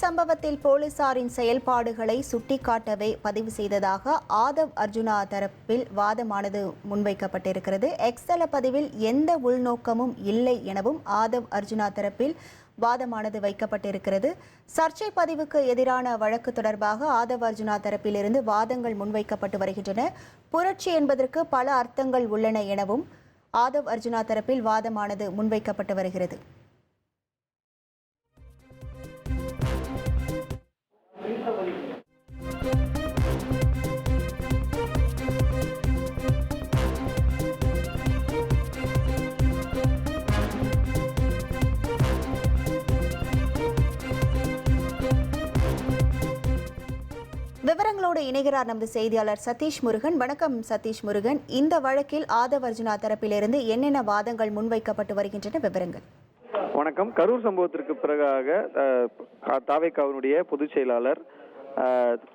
சம்பவத்தில் போலீசாரின் செயல்பாடுகளை சுட்டிக்காட்டவே பதிவு செய்ததாக ஆதவ் அர்ஜுனா தரப்பில் வாதமானது முன்வைக்கப்பட்டிருக்கிறது. எக்ஸல பதிவில் எந்த உள்நோக்கமும் இல்லை எனவும் ஆதவ் அர்ஜுனா தரப்பில் வாதமானது வைக்கப்பட்டிருக்கிறது. சர்ச்சை பதிவுக்கு எதிரான வழக்கு தொடர்பாக ஆதவ் அர்ஜுனா தரப்பிலிருந்து வாதங்கள் முன்வைக்கப்பட்டு வருகின்றன. புரட்சி என்பதற்கு பல அர்த்தங்கள் உள்ளன எனவும் ஆதவ் அர்ஜுனா தரப்பில் வாதமானது முன்வைக்கப்பட்டு வருகிறது. விவரங்களோடு இணைகிறார் நமது செய்தியாளர் சதீஷ் முருகன். வணக்கம் சதீஷ் முருகன். இந்த வழக்கில் ஆதவ் அர்ஜுனா தரப்பிலிருந்து என்னென்ன வாதங்கள் முன்வைக்கப்பட்டு வருகின்றன விவரங்கள். வணக்கம். கரூர் சம்பவத்திற்கு பிறகாக அஹ், பொதுச் செயலாளர்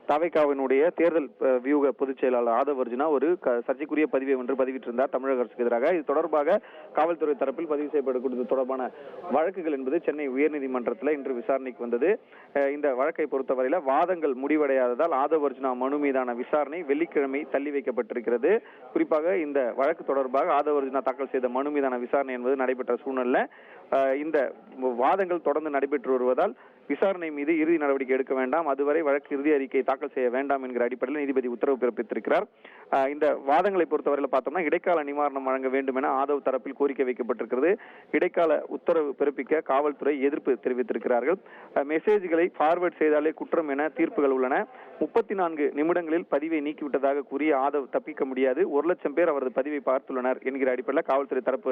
தவைக்காவினுடைய தேர்தல் வியூக பொதுச் செயலாளர் ஆதவ் அர்ஜுனா ஒரு க- சர்ச்சைக்குரிய பதிவை ஒன்று பதிவிட்டிருந்தார் தமிழக அரசுக்கு எதிராக. இது தொடர்பாக காவல்துறை தரப்பில் பதிவு செய்யப்படக்கூடியது தொடர்பான வழக்குகள் என்பது சென்னை உயர்நீதிமன்றத்தில் இன்று விசாரணைக்கு வந்தது. இந்த வழக்கை பொறுத்தவரையில் வாதங்கள் முடிவடையாததால் ஆதவ் அர்ஜுனா மனு மீதான விசாரணை வெள்ளிக்கிழமை தள்ளி வைக்கப்பட்டிருக்கிறது. குறிப்பாக இந்த வழக்கு தொடர்பாக ஆதவ் அர்ஜுனா தாக்கல் செய்த மனு மீதான விசாரணை என்பது நடைபெற்ற சூழ்நிலை இந்த வாதங்கள் தொடர்ந்து நடைபெற்று வருவதால் விசாரணை மீது இறுதி நடவடிக்கை எடுக்க வேண்டாம். அதுவரை வழக்கு இறுதி அறிக்கை தாக்கல் செய்ய வேண்டாம் என்கிற அடிப்படையில் நீதிபதி உத்தரவு பிறப்பித்திருக்கிறார். இந்த வாதங்களை பொறுத்தவரையில் பார்த்தோம்னா இடைக்கால நிவாரணம் வழங்க வேண்டும் என ஆதவ் தரப்பில் கோரிக்கை வைக்கப்பட்டிருக்கிறது. இடைக்கால உத்தரவு பிறப்பிக்க காவல்துறை எதிர்ப்பு தெரிவித்திருக்கிறார்கள். மெசேஜ்களை ஃபார்வர்ட் செய்தாலே குற்றம் என தீர்ப்புகள் உள்ளன. முப்பத்தி நான்கு நிமிடங்களில் பதிவை நீக்கிவிட்டதாக கூறிய ஆதவ் தப்பிக்க முடியாது. ஒரு லட்சம் பேர் அவரது பதிவை பார்த்துள்ளனர் என்கிற அடிப்படையில் காவல்துறை தரப்பு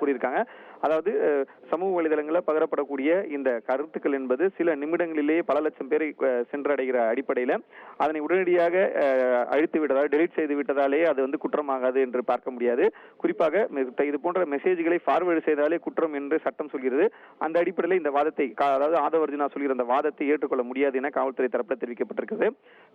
கூறியிருக்காங்க. அதாவது சமூக வலைதளங்களில் பகிரப்படக்கூடிய இந்த கருத்துக்கள் என்பது சில நிமிடங்களிலேயே பல லட்சம் பேரை சென்றடைகிற அடிப்படையில் அதனை உடனடியாக அழித்து விட்டதால் டெலிட் செய்து விட்டதாலே அது வந்து குற்றமாகாது என்று பார்க்க முடியாது. குறிப்பாக இது போன்ற மெசேஜ்களை ஃபார்வேர்டு செய்தாலே குற்றம் என்று சட்டம் சொல்கிறது. அந்த அடிப்படையில் இந்த வாதத்தை அதாவது ஆதவர்ஜுனா சொல்கிற அந்த வாதத்தை ஏற்றுக்கொள்ள முடியாது என காவல்துறை தரப்பில் தெரிவிக்கப்பட்டிருக்கிறது.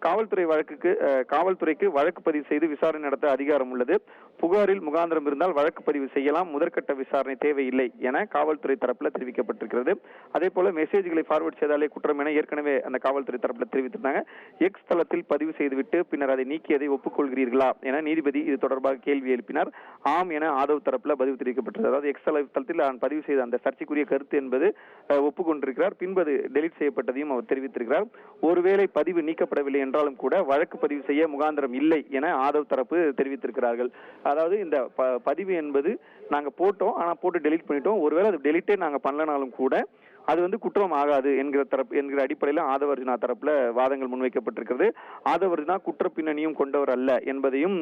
காவல்துறை வழக்குக்கு காவல்துறைக்கு வழக்கு பதிவு செய்து விசாரணை நடத்த அதிகாரம் உள்ளது. புகாரில் முகாந்திரம் இருந்தால் வழக்கு பதிவு செய்யலாம். முதற்கட்ட விசாரணை தேவையில்லை என காவல்துறை தரப்பில் தெரிவிக்கப்பட்டிருக்கிறது. அதே போல மெசேஜ்களை ஃபார்வர்டு செய்தாலே குற்றம் என ஏற்கனவே அந்த காவல்துறை தரப்பில் தெரிவித்திருந்தாங்க. எக்ஸ் தளத்தில் பதிவு செய்துவிட்டு பின்னர் அதை நீக்கியதை ஒப்புக்கொள்கிறீர்களா என நீதிபதி இது தொடர்பாக கேள்வி எழுப்பினார். ஆம் என ஆதவ் தரப்பில் பதிவு தெரிவிக்கப்பட்டது அதாவது எக்ஸ் தளத்தில் நான் பதிவு செய்த அந்த சர்ச்சைக்குரிய கருத்து என்பது ஒப்புக்கொண்டிருக்கிறார். பின்பு அது டெலிட் செய்யப்பட்டதையும் அவர் தெரிவித்திருக்கிறார். ஒருவேளை பதிவு நீக்கப்படவில்லை என்றாலும் கூட வழக்கு பதிவு செய்ய முகாந்திரம் இல்லை என ஆதவ் தரப்பு தெரிவித்திருக்கிறார்கள். அதாவது இந்த ப- பதிவு என்பது நாங்கள் போட்டோம். ஆனால் போட்டு டெலிட் பண்ணிட்டோம். ஒருவேளை அது டெலிட்டே நாங்கள் பண்ணலனாலும் கூட அது வந்து குற்றம் ஆகாது என்கிற தரப்பு என்கிற அடிப்படையில் ஆதவர்ஜுனா தரப்புல வாதங்கள் முன்வைக்கப்பட்டிருக்கிறது. ஆதவர்ஜுனா குற்ற பின்னணியும் கொண்டவர் அல்ல என்பதையும்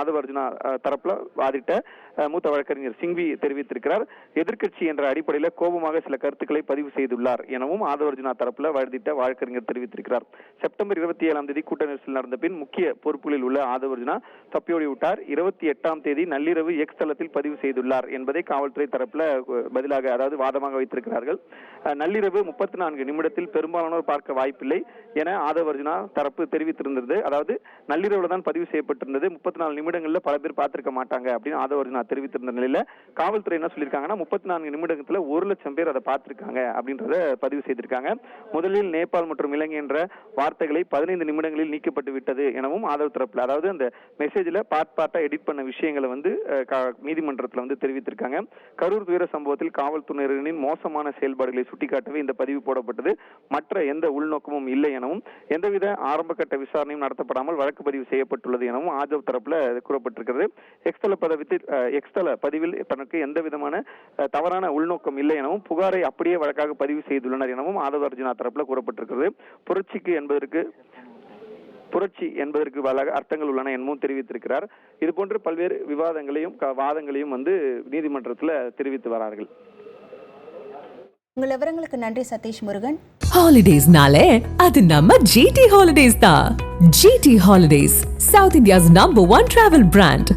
ஆதவர்ஜினா ஆதவர்ஜுனா தரப்புல வாதிட்ட மூத்த வழக்கறிஞர் சிங்வி தெரிவித்திருக்கிறார். எதிர்க்கட்சி என்ற அடிப்படையில் கோபமாக சில கருத்துக்களை பதிவு செய்துள்ளார் எனவும் ஆதவர்ஜுனா தரப்புல வாதிட்ட வழக்கறிஞர் தெரிவித்திருக்கிறார். செப்டம்பர் இருபத்தி ஏழாம் தேதி கூட்ட நெரிசல் நடந்த பின் முக்கிய பொறுப்புகளில் உள்ள ஆதவர்ஜுனா தப்பியோடி விட்டார். இருபத்தி எட்டாம் தேதி நள்ளிரவு எக்ஸ் தளத்தில் பதிவு செய்துள்ளார் என்பதை காவல்துறை தரப்புல பதிலாக அதாவது வாதமாக வைத்திருக்கிறார்கள். நள்ளிரவு முப்பத்தி நான்கு நிமிடத்தில் பெரும்பாலானோர் பார்க்க வாய்ப்பில்லை என ஆதவர்ஜுனா தரப்பு தெரிவித்திருந்தது. அதாவது நள்ளிரவுல தான் பதிவு செய்யப்பட்டிருந்தது. முப்பத்தி நாலு நிமிடங்களில் பல பேர் பார்த்திருக்க மாட்டாங்க அப்படின்னு ஆதவர்ஜுனா தெரிவித்திருந்த நிலையில காவல்துறை என்ன சொல்லியிருக்காங்கன்னா முப்பத்தி நான்கு நிமிடத்துல ஒரு லட்சம் பேர் அதை பார்த்திருக்காங்க அப்படின்றத பதிவு செய்திருக்காங்க. முதலில் நேபாள் மற்றும் இலங்கை என்ற வார்த்தைகளை பதினைந்து நிமிடங்களில் நீக்கப்பட்டு விட்டது எனவும் ஆதரவு தரப்பில் அதாவது அந்த மெசேஜில் பார்ட் பார்ட்டாக எடிட் பண்ண விஷயங்களை வந்து நீதிமன்றத்தில் கா- வந்து தெரிவித்திருக்காங்க. கரூர் துயர சம்பவத்தில் காவல்துறையினரின் மோசமான செயல்பாடுகளை சுட்டிக்காட்டவே இந்த பதிவு போடப்பட்டது. மற்ற எந்த உள்நோக்கமும் இல்லை எனவும் எந்தவித ஆரம்ப கட்ட விசாரணையும் நடத்தப்படாமல் வழக்கு பதிவு செய்யப்பட்டுள்ளது எனவும் ஆஜவ் தரப்புல கூறப்பட்டிருக்கிறது. எக்ஸ்தல பதவித்தில் எக்ஸ்தல பதிவில் தனக்கு எந்த விதமான தவறான உள்நோக்கம் இல்லை எனவும் புகாரை அப்படியே வழக்காக பதிவு செய்துள்ளனர் எனவும் ஆதவ் அர்ஜுனா தரப்புல கூறப்பட்டிருக்கிறது. புரட்சிக்கு என்பதற்கு புரட்சி என்பதற்கு பல அர்த்தங்கள் உள்ளன எனவும் தெரிவித்திருக்கிறார். இதுபோன்று பல்வேறு விவாதங்களையும் க- வாதங்களையும் வந்து நீதிமன்றத்தில் தெரிவித்து வரார்கள். உங்கள் விவரங்களுக்கு நன்றி சதீஷ் முருகன். ஹாலிடேஸ்னாலே அது நம்ம ஜிடி ஹாலிடேஸ் தான். GT holidays south India's number one travel brand